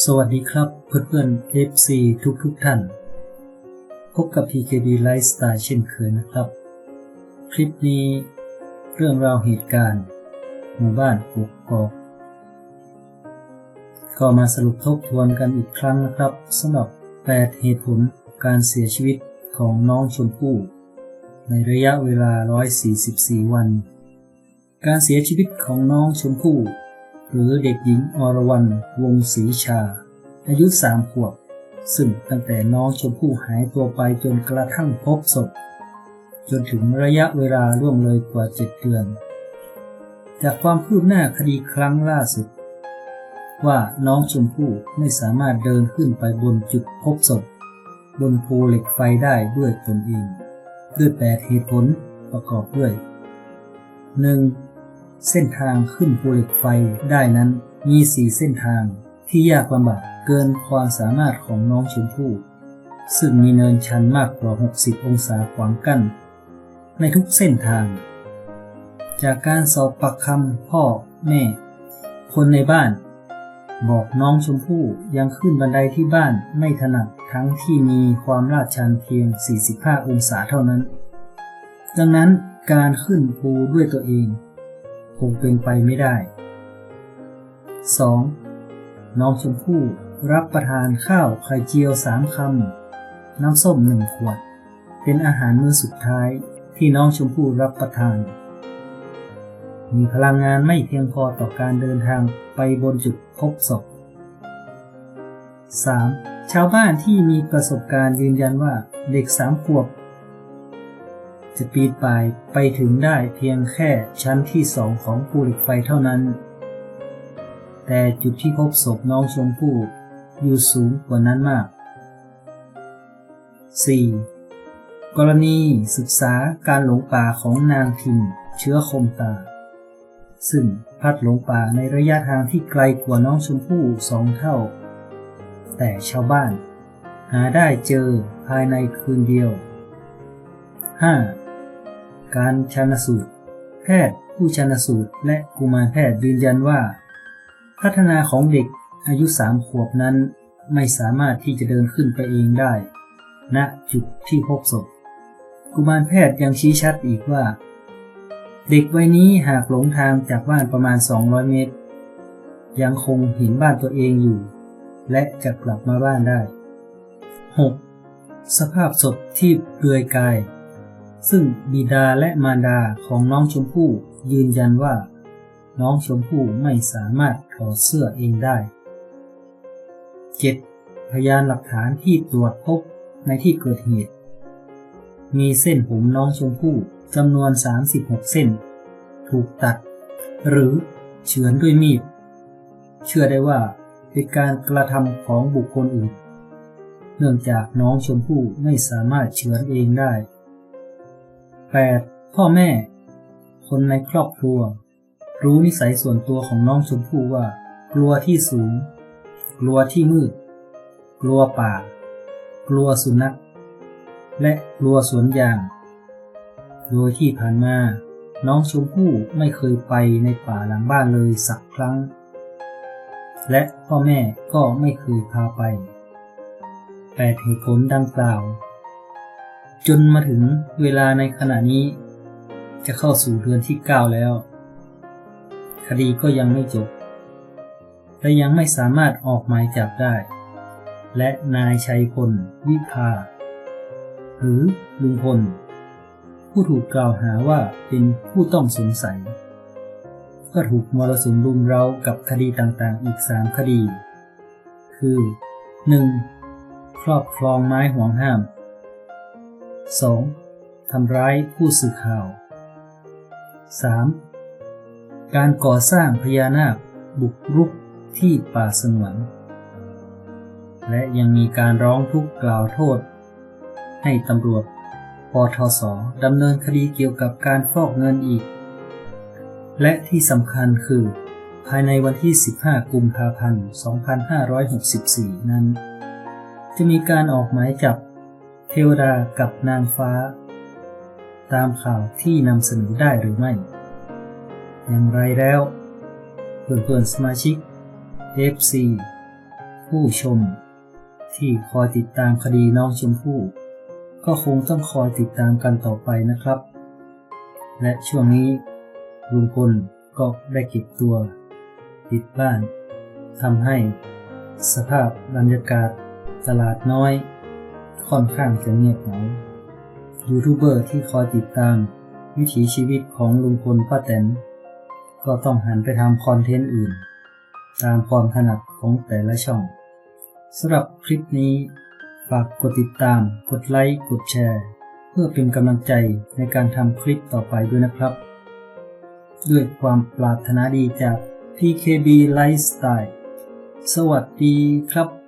สวัสดีครับเพื่อนๆ FC ทุกทุกๆท่าน พบกับ PKB Lifestyle เช่นเคยนะครับ คลิปนี้เรื่องราวเหตุการณ์หมู่บ้านกกกอกก็มาสรุปทบทวนกันอีกครั้งนะครับสำหรับ 8 เหตุผลการเสียชีวิตของน้องชมพู่ ในระยะเวลา 144 วัน การเสียชีวิตของน้องชมพู่ หรือเด็กหญิงอรวรรณวงศรีชา อายุสามขวบ ซึ่งตั้งแต่น้องชมพู่หายตัวไปจนกระทั่งพบศพ จนถึงระยะเวลาล่วงเลยกว่าเจ็ดเดือน จากความคืบหน้าคดีครั้งล่าสุด ว่าน้องชมพู่ไม่สามารถเดินขึ้นไปบนจุดพบศพ บนภูเหล็กไฟได้ด้วยตนเอง ด้วยแปดเหตุผลประกอบด้วย 1. เส้นทางขึ้นภูเหล็กไฟได้นั้นมีสี่เส้นทางที่ยากลำบากเกินความสามารถของน้องชมพู่ซึ่งมีเนินชันมากกว่า 60 องศาขวางกั้น ในทุกเส้นทาง จากการสอบปากคำพ่อแม่ คนในบ้าน บอกน้องชมพู่ยังขึ้นบันไดที่บ้านไม่ถนัดทั้งที่มีความลาดชันเพียง 45 องศาเท่านั้น ดังนั้นการขึ้นภูด้วยตัวเอง งเป็นไปไม่ได้ 2. น้องชมพู่รับประทานข้าวไข่เจียวสามคำ น้ำส้มหนึ่งขวด เป็นอาหารมื้อสุดท้ายที่น้องชมพู่รับประทาน มีพลังงานไม่เพียงพอต่อการเดินทางไปบนจุดพบศพ 3. ชาวบ้านที่มีประสบการณ์ยืนยันว่าเด็กสามขวบ จะปีนป่ายไปถึงได้เพียงแค่ชั้นที่สองของภูเหล็กไฟเท่านั้น แต่จุดที่พบศพน้องชมพู่อยู่สูงกว่านั้นมาก 4. กรณีศึกษาการหลงป่าของนางทิมเชื้อคมตา ซึ่งพัดหลงป่าในระยะทางที่ไกลกว่าน้องชมพู่สองเท่า แต่ชาวบ้าน หาได้เจอภายในคืนเดียว 5. การชันสูตร แพทย์ผู้ชันสูตร และกุมารแพทย์ยืนยันว่า พัฒนาของเด็กอายุสามขวบนั้น ไม่สามารถที่จะเดินขึ้นไปเองได้ ณจุดที่พบศพ กุมารแพทย์ยังชี้ชัดอีกว่า เด็กวัยนี้หากหลงทางจากบ้านประมาณ 200 เมตร ยังคงเห็นบ้านตัวเองอยู่ และจะกลับมาบ้านได้ 6. สภาพศพที่เปลือยกาย ซึ่งบิดาและมารดาของน้องชมพู่ยืนยันว่า น้องชมพู่ไม่สามารถถอดเสื้อเองได้ 7. พยานหลักฐานที่ตรวจพบในที่เกิดเหตุ มีเส้นผมน้องชมพู่จำนวน 36 เส้น ถูกตัด หรือเฉือนด้วยมีด เชื่อได้ว่าเป็นการกระทำของบุคคลอื่น เนื่องจากน้องชมพู่ไม่สามารถเฉือนเองได้ 8. พ่อแม่ คนในครอบครัว รู้นิสัยส่วนตัวของน้องชมพู่ว่า กลัวที่สูง กลัวที่มืด กลัวป่า กลัวสุนัข และกลัวสวนยาง โดยที่ผ่านมา น้องชมพู่ไม่เคยไปในป่าหลังบ้านเลยสักครั้ง และพ่อแม่ก็ไม่เคยพาไปแปดเหตุผลดังกล่าว จนมาถึงเวลาในขณะนี้ จะเข้าสู่เดือนที่ 9 แล้ว คดีก็ยังไม่จบ และยังไม่สามารถออกหมายจับได้ และนายชัยพล วิภา หรือลุงพล ผู้ถูกกล่าวหาว่าเป็นผู้ต้องสงสัย ก็ถูกมรสุมรุมเร้ากับคดีต่างๆ อีก 3 คดี คือ 1. ครอบครองไม้ห่วงห้าม 2. ทำร้ายผู้สื่อข่าว 3. การก่อสร้างพญานาคบุกรุกที่ป่าสงวนและยังมีการร้องทุกข์กล่าวโทษ ให้ตำรวจปทศดำเนินคดีเกี่ยวกับการฟอกเงินอีก และที่สำคัญคือ ภายในวันที่ 15 กุมภาพันธ์ 2564 นั้น จะมีการออกหมายจับ เทวดากับนางฟ้า ตามข่าวที่นำเสนอได้หรือไม่ อย่างไรแล้ว เพื่อนๆสมาชิก FC ผู้ชม ที่คอยติดตามคดีน้องชมพู่ ก็คงต้องคอยติดตามกันต่อไปนะครับ และช่วงนี้ลุงพลก็ได้เก็บตัวปิดบ้านทำให้สภาพบรรยากาศตลาดน้อย ค่อนข้างจะเงียบเหงายูทูบเบอร์ที่คอยติดตาม วิถีชีวิตของลุงพลป้าแตนก็ต้องหันไปทำคอนเทนต์อื่น ตามความถนัดของแต่ละช่องสำหรับคลิปนี้ ฝากกดติดตาม กดไลค์ กดแชร์ เพื่อเป็นกำลังใจในการทำคลิปต่อไปด้วยนะครับ ด้วยความปรารถนาดีจาก PKB Lifestyle สวัสดีครับ